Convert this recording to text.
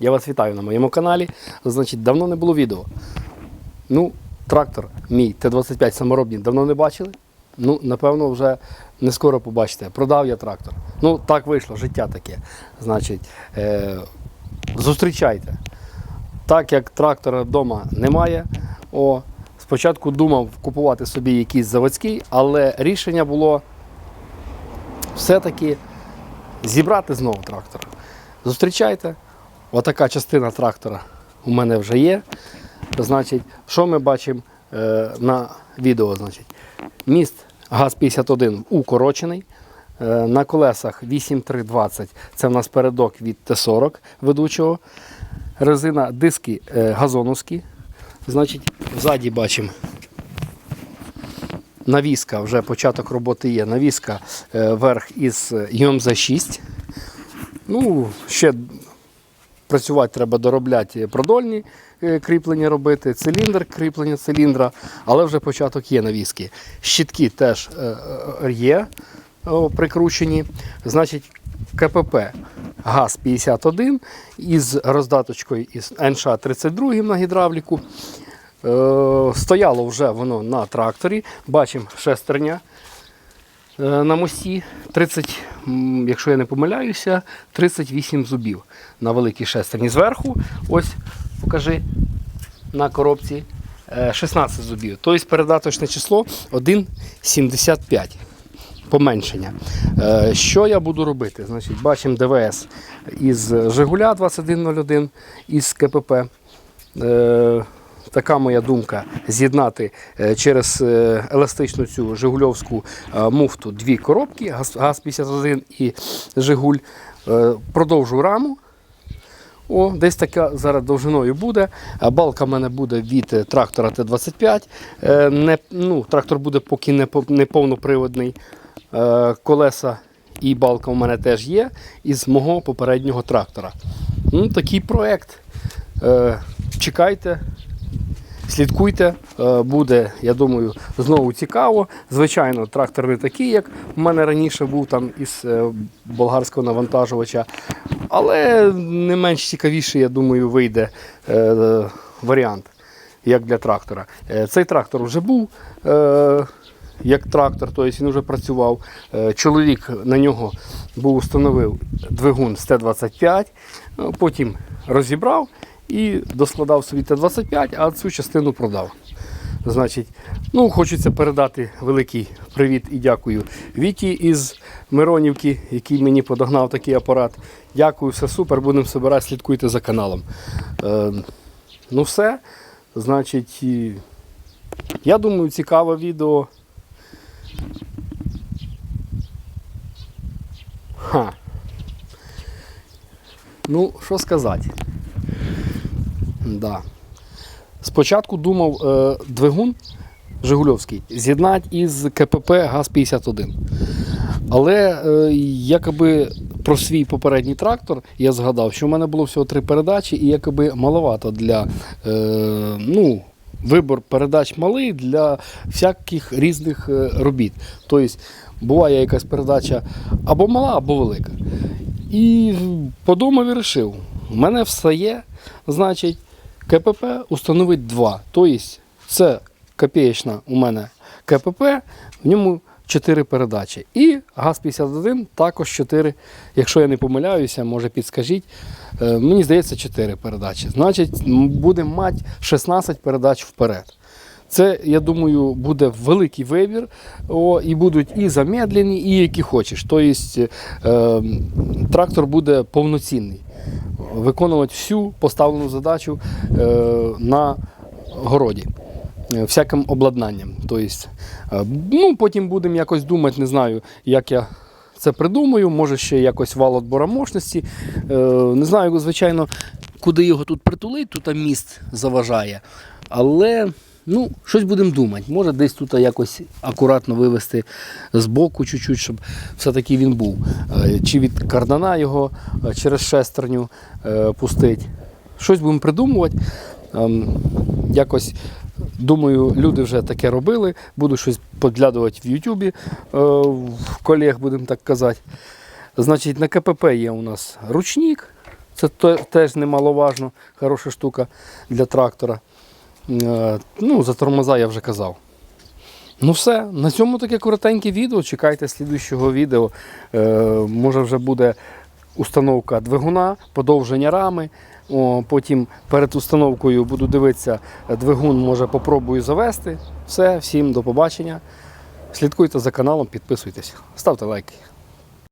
Я вас вітаю на моєму каналі. Значить, давно не було відео. Ну, трактор мій Т-25 саморобний давно не бачили. Ну, напевно, вже не скоро побачите. Продав я трактор. Ну, так вийшло, життя таке. Значить, е- зустрічайте. Так як трактора вдома немає, о, спочатку думав купувати собі якийсь заводський, але рішення було все-таки зібрати знову трактора. Зустрічайте. Отака частина трактора у мене вже є. Значить, що ми бачимо е, на відео? Значить, міст ГАЗ-51 укорочений. Е, на колесах 8320 це в нас передок від Т-40 ведучого. Резина диски е, газоновські. Значить, ззаді бачимо навіска, вже початок роботи є. Навіска е, верх із ЮМЗ 6. Ну, ще працювати треба доробляти продольні е, кріплення робити, циліндр, кріплення циліндра, але вже початок є навіски. Щітки теж е, е, є прикручені. Значить, КПП ГАЗ-51 із роздаточкою із НШ-32 на гідравліку. Стояло вже воно на тракторі. Бачимо шестерня на мості. 30, якщо я не помиляюся, 38 зубів на великій шестерні. Зверху, ось покажи на коробці е, 16 зубів. Тобто передаточне число 1,75. Поменшення. Е, Що я буду робити? Значить, бачимо ДВС із Жигуля 2101 із КПП. Така моя думка з'єднати е, через е, еластичну цю Жигульовську е, муфту дві коробки, ГАЗ- ГАЗ-51 і Жигуль. Продовжу раму. О, десь така зараз довжиною буде. Балка в мене буде від трактора Т-25. Е, Не, ну, трактор буде поки не, не повноприводний. Колеса і балка у мене теж є із мого попереднього трактора. Ну, такий проект. Чекайте, слідкуйте, е, буде, я думаю, знову цікаво. Звичайно, трактор не такий, як в мене раніше був там із е, болгарського навантажувача. Але не менш цікавіший, я думаю, вийде е, варіант, як для трактора. Цей трактор вже був. Як трактор, тобто він вже працював. Чоловік на нього був установив двигун з Т-25, е, потім розібрав і доскладав собі Т-25, а цю частину продав. Значить, ну, хочеться передати великий привіт і дякую Віті із Миронівки, який мені подогнав такий апарат. Дякую, все супер, будемо збирати, слідкуйте за каналом. Е, ну все. Значить, я думаю, цікаве відео. Ха. Ну, що сказати? Да. Спочатку думав е, двигун Жигульовський з'єднати із КПП ГАЗ-51. Але е, якоби про свій попередній трактор я згадав, що в мене було всього три передачі, і якоби маловато для е, ну, вибор передач малий для всяких різних е, робіт. Тобто буває якась передача або мала, або велика. І подумав і вирішив, у мене все є, значить, КПП установить два. Тобто це копієчна у мене КПП, в ньому 4 передачі. І ГАЗ-51 також 4, якщо я не помиляюся, може підскажіть. Е, Мені здається, 4 передачі. Значить, будемо мати 16 передач вперед. Це, я думаю, буде великий вибір. О, і будуть і замедлені, і які хочеш. Тобто е, трактор буде повноцінний. Виконувати всю поставлену задачу е, на городі. е, Всяким обладнанням. Тобто, е, ну, потім будемо якось думати, не знаю, як я це придумаю. Може ще якось вал отбора мощності. Не знаю, звичайно, куди його тут притулити, тут міст заважає. Але ну, щось будемо думати. Може десь тут якось акуратно вивести з боку чуть-чуть, щоб все-таки він був. Е, Чи від кардана його е, через шестерню е, пустить. Щось будемо придумувати. Ем, Якось думаю, люди вже таке робили. Буду щось подглядувати в Ютубі, в колег, будемо так казати. Значить, на КПП є у нас ручник. Це теж немаловажно, хороша штука для трактора. Е, Ну, за тормоза я вже казав. Ну все, на цьому таке коротеньке відео. Чекайте слідуючого відео. Е, може вже буде установка двигуна, подовження рами. О, потім перед установкою буду дивитися двигун, може попробую завести. Все, всім до побачення. Слідкуйте за каналом, підписуйтесь, ставте лайки.